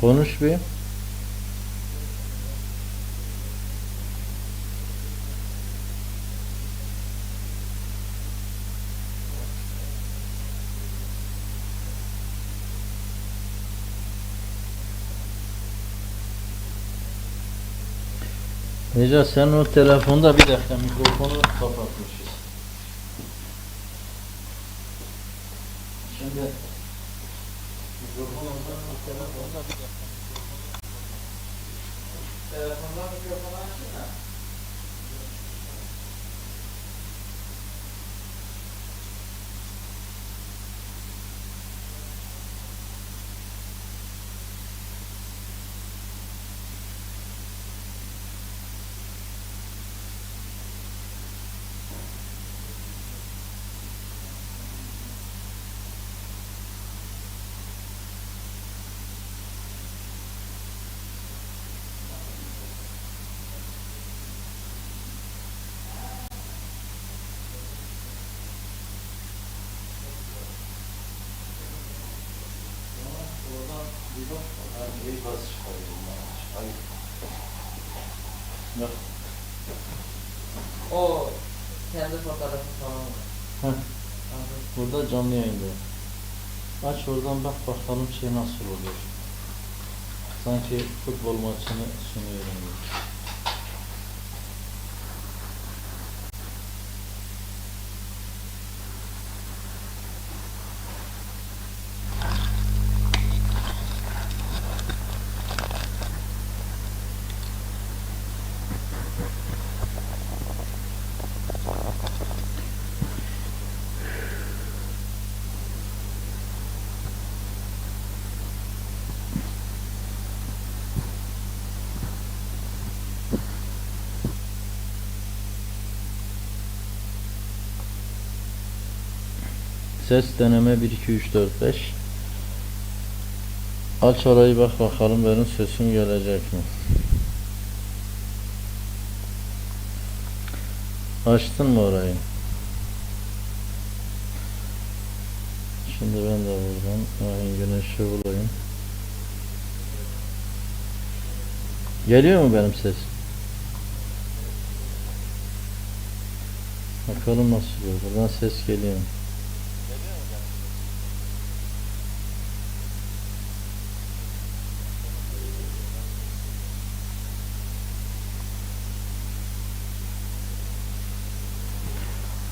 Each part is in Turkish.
Konuş bir. Necat sen o telefonda bir dakika mikrofonu kapatmışız. Şimdi mikrofon oradan o telefonda mikrofonu açsana. Oradan bir bak. Ben bir bas çıkarıyorum. Hayır. Bak. O kendi fotoğrafı falan var. Heh. Burada canlı yayında. Aç oradan bak bakalım şey nasıl oluyor. Sanki futbol maçını sunuyorum gibi. Ses deneme 1 2 3 4 5. Aç orayı bak bakalım benim sesim gelecek mi? Açtın mı orayı? Şimdi ben de buradan ayın güneşi bulayım. Geliyor mu benim ses? Bakalım nasıl oluyor. Buradan ses geliyor.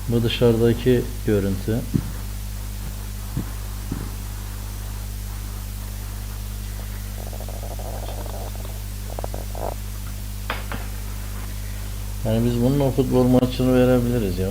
Bu dışarıdaki görüntü. Yani biz bunun o futbol maçını verebiliriz ya.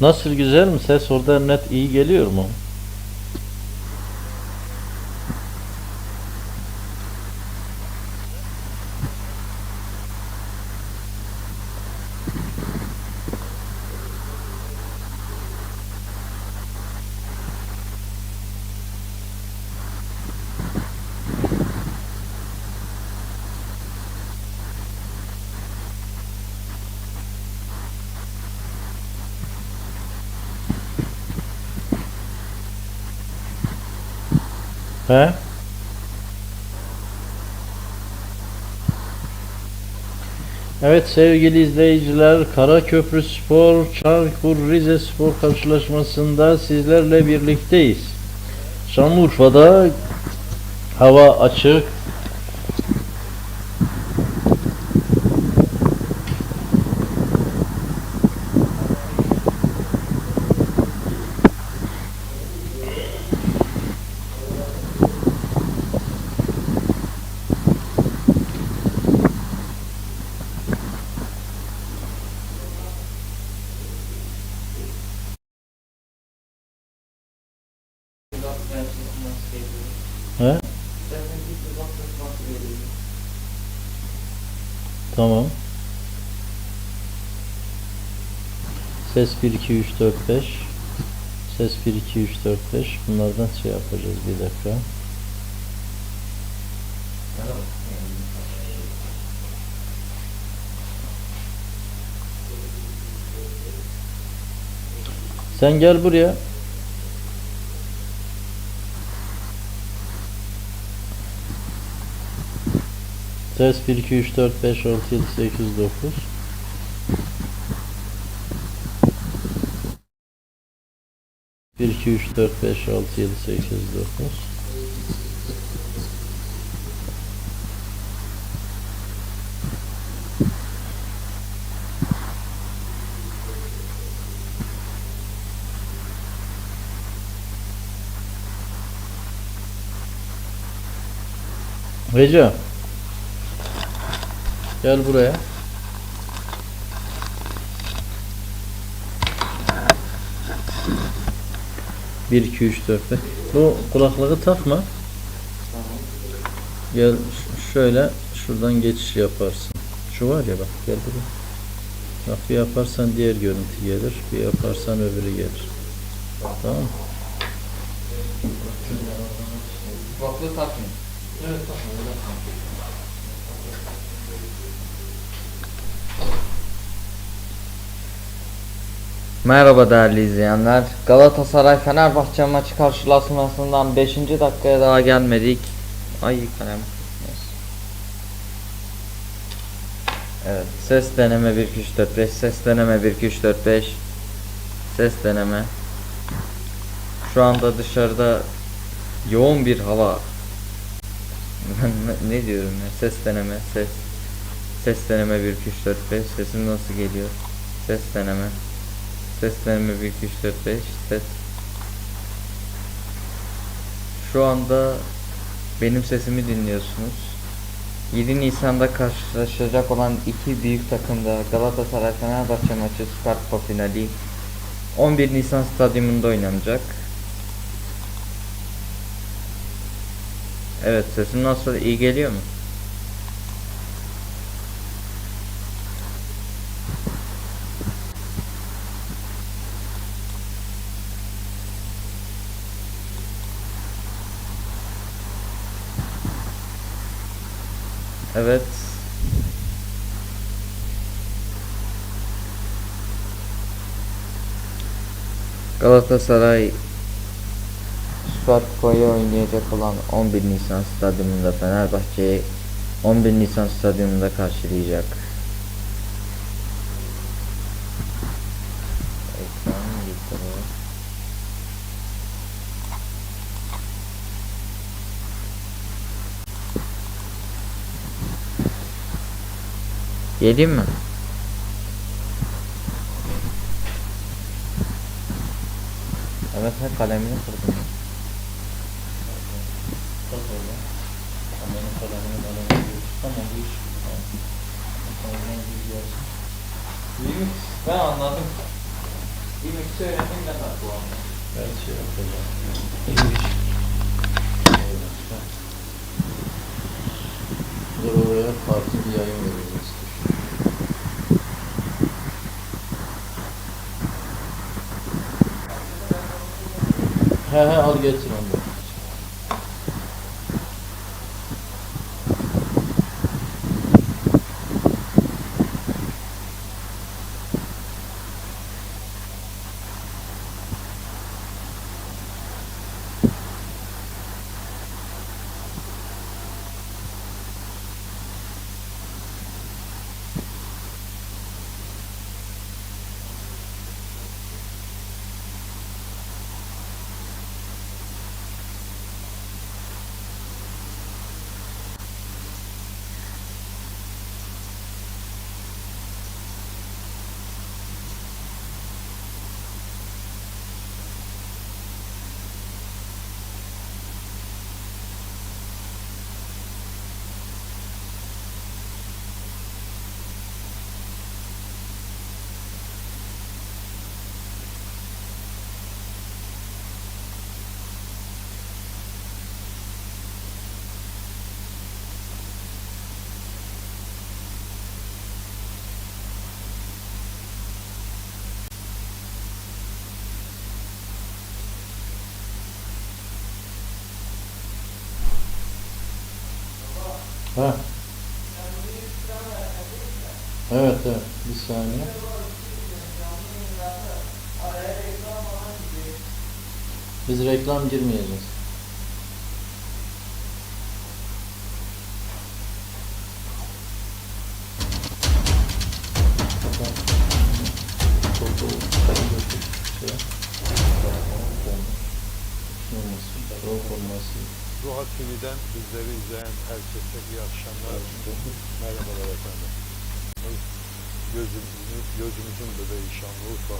Nasıl güzel mi? Ses orada net iyi geliyor mu? He? Evet sevgili izleyiciler Karaköprü Spor Çaykur Rize Spor karşılaşmasında sizlerle birlikteyiz. Şanlıurfa'da hava açık. Nasıl geliyor? He? Tamam. Ses 1 2 3 4 5. Ses 1 2 3 4 5. Bunlardan şey yapacağız bir dakika. Sen gel buraya. Ses 1 2 3 4 5 6 7 8 9. Bir, iki, üç, dört, beş, altı, yedi, sekiz, dokuz. Reca. Gel buraya. Bir, iki, üç, dört, beş. Bu kulaklığı takma. Gel şöyle şuradan geçiş yaparsın. Şu var ya bak gel buraya. Bak bir yaparsan diğer görüntü gelir. Bir yaparsan öbürü gelir. Tamam mı? Kulaklığı takmayın. Evet tamam. Merhaba değerli izleyenler. Galatasaray Fenerbahçe maçı karşılaşmasından 5. dakikaya daha gelmedik. Ay kalem. Evet, ses deneme 1 2 3 4 5 ses deneme 1 2 3 4 5 ses deneme. Şu anda dışarıda yoğun bir hava. Ne diyorum ya? Ses deneme, ses. Ses deneme 1 2 3 4 5 sesim nasıl geliyor? Ses deneme. Ses deneme 1 2 3 4 5 ses. Şu anda benim sesimi dinliyorsunuz. 7 Nisan'da karşılaşacak olan iki büyük takımda Galatasaray Fenerbahçe maçı Süper Kupa finali 11 Nisan stadyumunda oynanacak. Evet sesim nasıl iyi geliyor mu? Evet. Galatasaray Süper Kupayı oynayacak olan 11 Nisan stadyumunda Fenerbahçe'yi 11 Nisan stadyumunda karşılayacak. İş. Tamam. Kalemini bir gelsin. Remix ben anladım. Remix'i öğrendim ne kadar bu anda. Ben şey yapacağım. İyi. Dur oraya farklı bir yayın vereceğiz. He he al getir Ha. Evet evet. Bir saniye. Biz reklam girmeyeceğiz. Ruha TV'den bizleri izleyen herkese iyi akşamlar. Merhabalar efendim. Gözümüzün, gözümüzün bebeği Şanlıurfa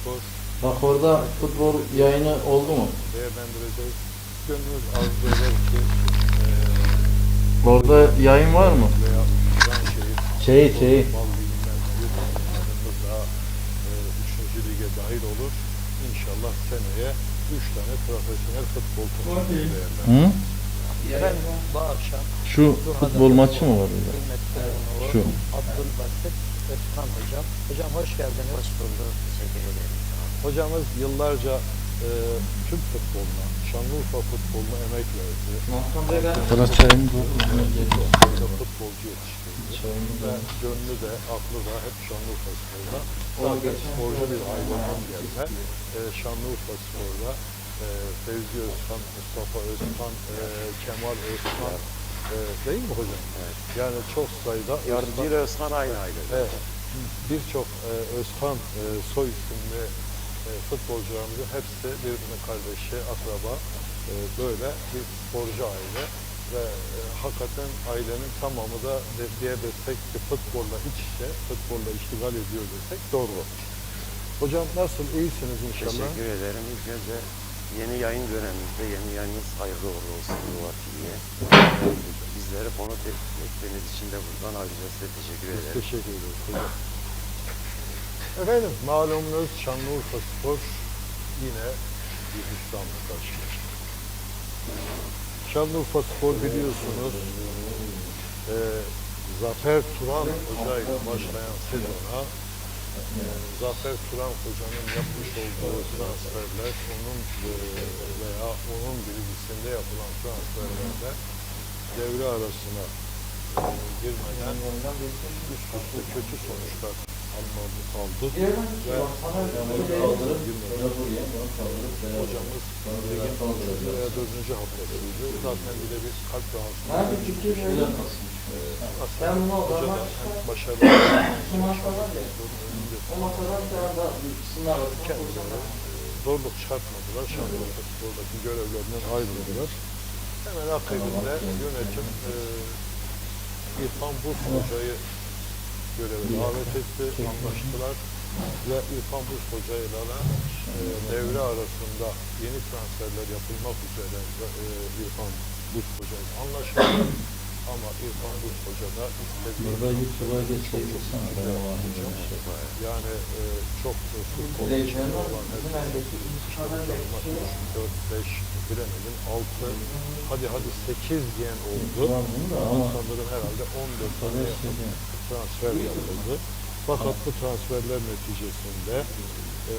Spor Bak orada futbol yayını oldu mu? değerlendireceğiz. Gönlümüz arzu eder ki eee Orada yayın var mı? veya Kıranşehir Şey şey. Ligi'nden takımımız daha eee, üçüncü lige dahil olur. İnşallah seneye üç tane profesyonel futbol turnuvu değerlendireceğiz. Hı? Efendim bu akşam Şu futbol maçı mı var orada? kıymetli Şu. Abdülbasit Özkan hocam. Hocam hoş geldiniz. Hoş bulduk. Teşekkür ederim. Hocamız yıllarca e, Türk futboluna, Şanlıurfa futboluna emek verdi. Çayını Burada futbolcu yetiştirdi. Ve gönlü de, aklı da hep Şanlıurfa Spor'da. Zaten sporcu bir aileden gelme. E, Şanlıurfa Spor'da e, Fevzi Özkan, Mustafa Özkan, e, Kemal Özkan, e, değil mi hocam? Yani çok sayıda Yardımcı ile Özkan aynı aile. Evet. Birçok e, Özkan e, soy isimli e, futbolcularımızın hepsi birbirinin kardeşi, akraba. E, böyle bir sporcu aile ve e, hakikaten ailenin tamamı da de, diyebilsek ki futbolla iç içe, futbolla iştigal ediyor desek doğru. Hocam nasıl? iyisiniz inşallah. Teşekkür ederim. İlk önce yeni yayın dönemimizde yeni yayınınız hayırlı uğurlu olsun Yuva TV'ye. Bizleri konuk ettiğiniz için de buradan ayrıca size teşekkür Biz ederim. teşekkür ederiz. Efendim malumunuz Şanlıurfa Spor yine bir hüsranla karşılaştı. Şanlıurfa Spor biliyorsunuz e, Zafer Turan Hoca ile başlayan sezona Zafer Turan Hoca'nın yapmış olduğu transferler onun e, veya onun bilgisinde yapılan transferlerde devre arasına e, girmeden üst üste kötü sonuçlar almamız aldı. Ve hocamız ligin üçüncü veya dördüncü haftasıydı. Zaten bir de biz kalp rahatsızlığı Şöyle kalsın. O zaman başarılı önünde kendileri zorluk çıkartmadılar. Şanlıurfa Spor'daki görevlerinden ayrıldılar. Hemen akabinde yönetim e, İrfan Buz Hoca'yı göreve davet etti, anlaştılar ve İrfan Buz Hoca ile de, e, devre arasında yeni transferler yapılmak üzere e, İrfan Buz Hoca ile anlaşıldı. Ama İrfan Buz Hoca da istediği Burada YouTube'a geçebilirsen ben o an yani e, çok futbol içinde olan herkes. işte maç 4, 5, bilemedim 6, hadi hadi 8 diyen oldu. Da Ama sanırım herhalde 14 tane transfer yapıldı. Fakat bu transferler neticesinde e,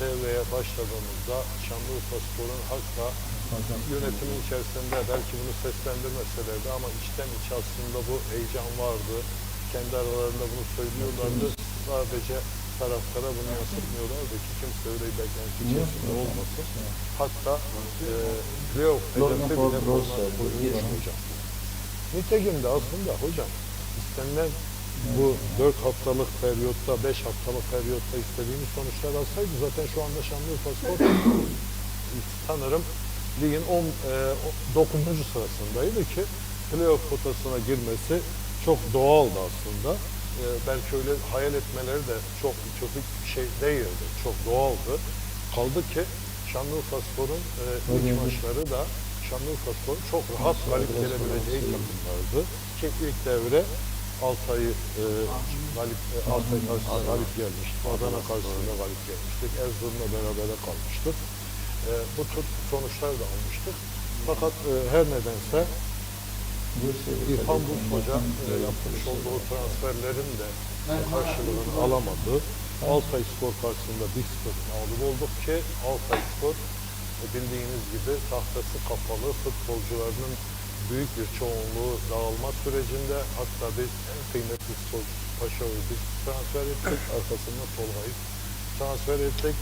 devreye başladığımızda Şanlıurfa Spor'un hatta yönetimin içerisinde belki bunu seslendirmeselerdi ama içten içe aslında bu heyecan vardı. Kendi aralarında bunu söylüyorlardı. Sadece taraftara bunu yansıtmıyorlardı ki kimse öyle bir beklenti içerisinde olmasın. Hatta e, playoff hedefi bile hocam. Nitekim de aslında hocam istenilen bu 4 haftalık periyotta, 5 haftalık periyotta istediğimiz sonuçlar alsaydı zaten şu anda Şanlıurfa Spor sanırım ligin 10 9. sırasındaydı ki playoff potasına girmesi çok doğaldı aslında. E, belki öyle hayal etmeleri de çok ütopik bir şey değildi. Çok doğaldı. Kaldı ki Şanlıurfa Spor'un e, ilk maçları da Şanlıurfa Spor çok rahat galip gelebileceği takımlardı. Ki ilk devre Altay'ı e, galip, e, Altay karşısında galip gelmiştik. Adana karşısında galip gelmiştik. Erzurum'la beraber kalmıştık. E, bu tür sonuçlar da almıştık. Fakat e, her nedense İrfan Buz Hoca e, yapmış olduğu transferlerin de karşılığını alamadı. Altay Spor karşısında 1-0 mağlup olduk ki Altay Spor e, bildiğiniz gibi tahtası kapalı futbolcularının büyük bir çoğunluğu dağılma sürecinde hatta biz en kıymetli Paşa'yı biz transfer ettik. Arkasından Tolga'yı transfer ettik.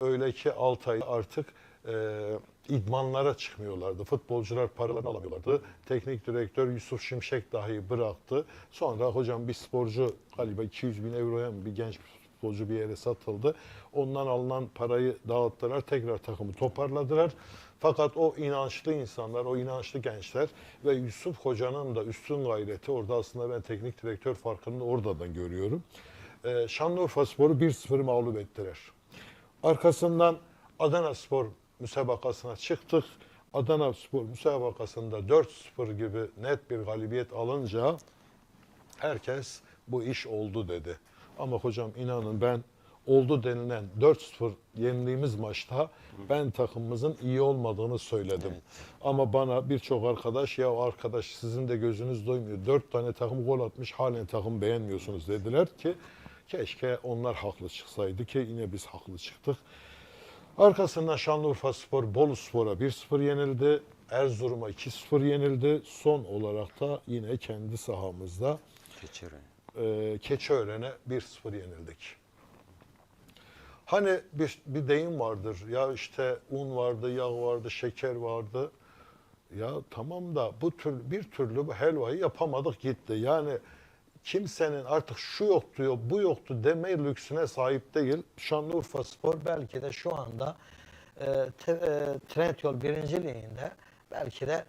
Öyle ki Altay artık e, idmanlara çıkmıyorlardı. Futbolcular paralarını alamıyorlardı. Teknik direktör Yusuf Şimşek dahi bıraktı. Sonra hocam bir sporcu galiba 200 bin euroya mı bir genç futbolcu bir yere satıldı. Ondan alınan parayı dağıttılar. Tekrar takımı toparladılar. Fakat o inançlı insanlar, o inançlı gençler ve Yusuf Hoca'nın da üstün gayreti orada aslında ben teknik direktör farkını oradan görüyorum. Ee, Şanlıurfa Spor'u 1-0 mağlup ettiler. Arkasından Adana Spor müsabakasına çıktık. Adana Spor müsabakasında 4-0 gibi net bir galibiyet alınca herkes bu iş oldu dedi. Ama hocam inanın ben oldu denilen 4-0 yendiğimiz maçta ben takımımızın iyi olmadığını söyledim. Ama bana birçok arkadaş ya arkadaş sizin de gözünüz doymuyor. 4 tane takım gol atmış halen takım beğenmiyorsunuz dediler ki keşke onlar haklı çıksaydı ki yine biz haklı çıktık. Arkasından Şanlıurfa Spor Bolu Spor'a 1-0 yenildi. Erzurum'a 2-0 yenildi. Son olarak da yine kendi sahamızda Keçiören. e, Keçiören'e 1-0 yenildik. Hani bir, bir deyim vardır. Ya işte un vardı, yağ vardı, şeker vardı. Ya tamam da bu tür bir türlü bu helvayı yapamadık gitti. Yani kimsenin artık şu yoktu yok, bu yoktu deme lüksüne sahip değil. Şanlıurfa Spor Belki de şu anda e, te, e, Trendyol birinciliğinde belki de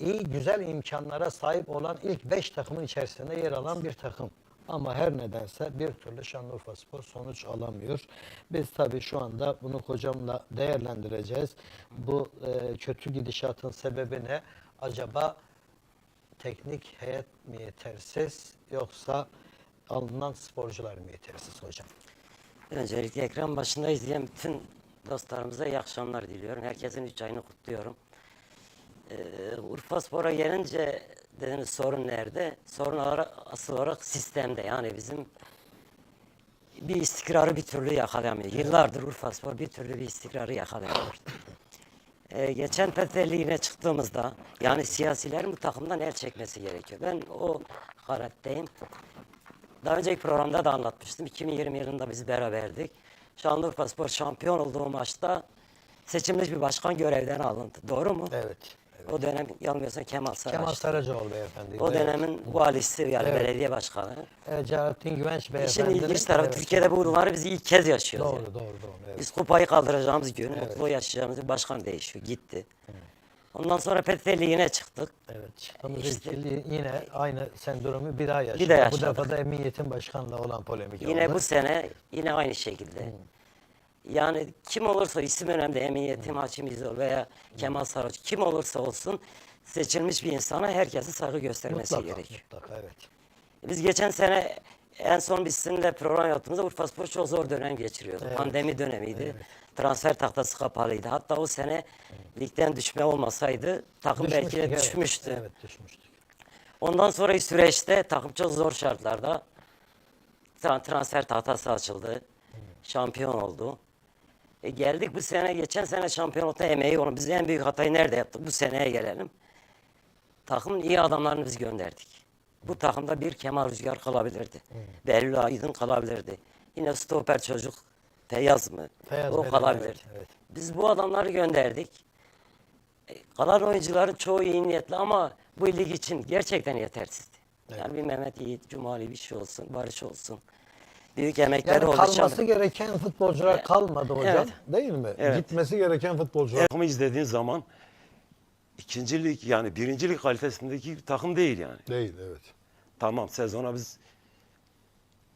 iyi güzel imkanlara sahip olan ilk 5 takımın içerisinde yer alan bir takım. Ama her nedense bir türlü Şanlıurfa Spor sonuç alamıyor. Biz tabii şu anda bunu hocamla değerlendireceğiz. Bu e, kötü gidişatın sebebi ne? Acaba teknik heyet mi yetersiz yoksa alınan sporcular mı yetersiz hocam? Öncelikle ekran başında izleyen bütün dostlarımıza iyi akşamlar diliyorum. Herkesin üç ayını kutluyorum. Ee, Urfa Spor'a gelince dediniz sorun nerede? Sorun olarak, asıl olarak sistemde. Yani bizim bir istikrarı bir türlü yakalayamıyor. Yıllardır Urfa Spor bir türlü bir istikrarı yakalayamıyor. Ee, geçen PTT Ligi'ne çıktığımızda yani siyasilerin bu takımdan el çekmesi gerekiyor. Ben o kanatteyim. Daha önceki programda da anlatmıştım. 2020 yılında biz beraberdik. Şanlıurfa Spor şampiyon olduğu maçta seçilmiş bir başkan görevden alındı. Doğru mu? Evet. O dönem yanılmıyorsam Kemal Saraç. Kemal Saracoğlu beyefendi. O dönemin valisi yani Evet. belediye başkanı. Evet, Celalettin Güvenç İşin beyefendi. ilginç tarafı Türkiye'de bu durumları biz ilk kez yaşıyoruz. Doğru yani. doğru doğru. Evet. Biz kupayı kaldıracağımız gün, mutlu yaşayacağımız başkan değişiyor. Gitti. Ondan sonra PTT Ligi'ne çıktık. Evet. Çıktığımız İşte- yine aynı sendromu bir daha yaşadık. Bir Bu yaşadık. defa da Emniyetin Başkanı'la olan polemik Yine oldu. bu sene yine aynı şekilde. Yani kim olursa isim önemli. Emniyetim İzol veya Kemal Saraç kim olursa olsun seçilmiş bir insana herkesin saygı göstermesi mutlaka, gerekiyor. mutlaka evet. Biz geçen sene en son biz sizinle program yaptığımızda Urfa Spor çok zor dönem geçiriyordu. Pandemi dönemiydi. Transfer tahtası kapalıydı. Hatta o sene ligden düşme olmasaydı takım belki Düşmüştük, de evet. düşmüştü. Evet düşmüştük. Ondan sonraki süreçte takım çok zor şartlarda tra- transfer tahtası açıldı. Şampiyon oldu. E geldik bu sene, geçen sene şampiyonlukta emeği olan biz en büyük hatayı nerede yaptık? Bu seneye gelelim. Takımın iyi adamlarını biz gönderdik. Bu takımda bir Kemal Rüzgar kalabilirdi. Behlül Aydın kalabilirdi. Yine stoper çocuk Feyyaz mı? Feyyaz o Bey, kalabilir. evet, evet. Biz bu adamları gönderdik. E, Kalan oyuncuların çoğu iyi niyetli ama bu lig için gerçekten yetersizdi. Yani bir Mehmet Yiğit, Cumali bir şey olsun, Barış olsun. Büyük emekleri Yani oldu. kalması Şanlı- gereken futbolcular kalmadı hocam. Evet. Değil mi? Evet. Gitmesi gereken futbolcular Takımı izlediğin zaman ikinci lig yani birinci lig kalitesindeki bir takım değil yani. değil evet. Tamam sezona biz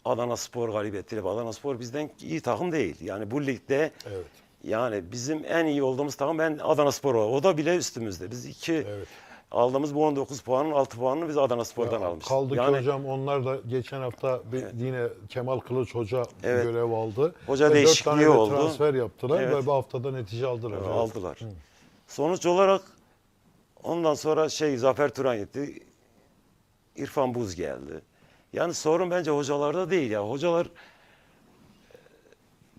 Adana Spor galibiyetiyle Adana Spor bizden iyi takım değil. Yani bu ligde Evet. yani bizim en iyi olduğumuz takım ben Adana Spor o. O da bile üstümüzde. Biz iki Evet. Aldığımız bu 19 puanın 6 puanını biz Adana Spor'dan Ya, almışız. Kaldı yani ki hocam onlar da geçen hafta bir, yine Kemal Kılıç Hoca Evet. görev aldı. Hoca Ve değişikliği tane de oldu. transfer yaptılar Evet. ve bu haftada netice aldılar. Evet. aldılar. Sonuç olarak ondan sonra şey Zafer Turan gitti. İrfan Buz geldi. Yani sorun bence hocalarda değil ya. Hocalar e,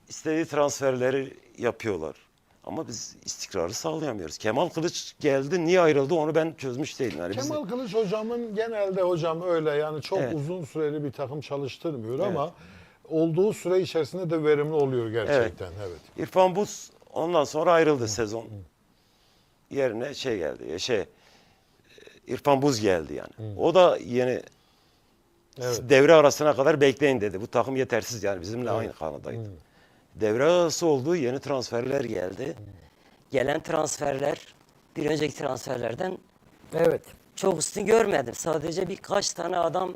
istediği transferleri yapıyorlar. Ama biz istikrarı sağlayamıyoruz. Kemal Kılıç geldi, niye ayrıldı onu ben çözmüş değilim. Yani biz- Kemal Kılıç hocamın genelde hocam öyle yani çok Evet. uzun süreli bir takım çalıştırmıyor ama olduğu süre içerisinde de verimli oluyor gerçekten. Evet. İrfan Buz ondan sonra ayrıldı sezon. Yerine şey geldi. Şey İrfan Buz geldi yani. O da yeni Evet. devre arasına kadar bekleyin dedi. Bu takım yetersiz yani bizimle aynı kanadaydı. Devre arası oldu. Yeni transferler geldi. Gelen transferler bir önceki transferlerden Evet. çok üstün görmedim. Sadece birkaç tane adam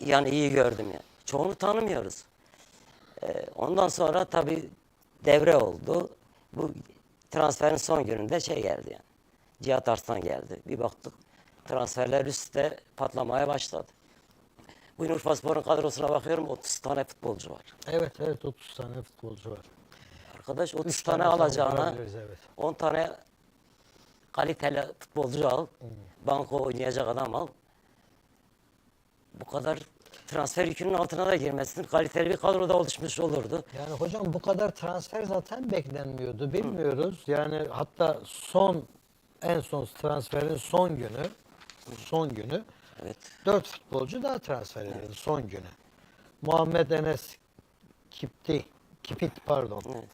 yani iyi gördüm yani. Çoğunu tanımıyoruz. Ee, ondan sonra tabii devre oldu. Bu transferin son gününde şey geldi yani. Cihat Arslan geldi. Bir baktık transferler üstte patlamaya başladı. Bugün Urfaspor'un kadrosuna bakıyorum 30 tane futbolcu var. Evet evet 30 tane futbolcu var. Arkadaş 30 Üç tane, tane alacağına evet. 10 tane kaliteli futbolcu al. Banko oynayacak adam al. Bu kadar transfer yükünün altına da girmesin. Kaliteli bir kadroda oluşmuş olurdu. Yani hocam bu kadar transfer zaten beklenmiyordu. Bilmiyoruz. Yani hatta son en son transferin son günü son günü Evet. 4 futbolcu daha transfer edildi son günü. Muhammed Enes Kipti Kipit pardon. Evet.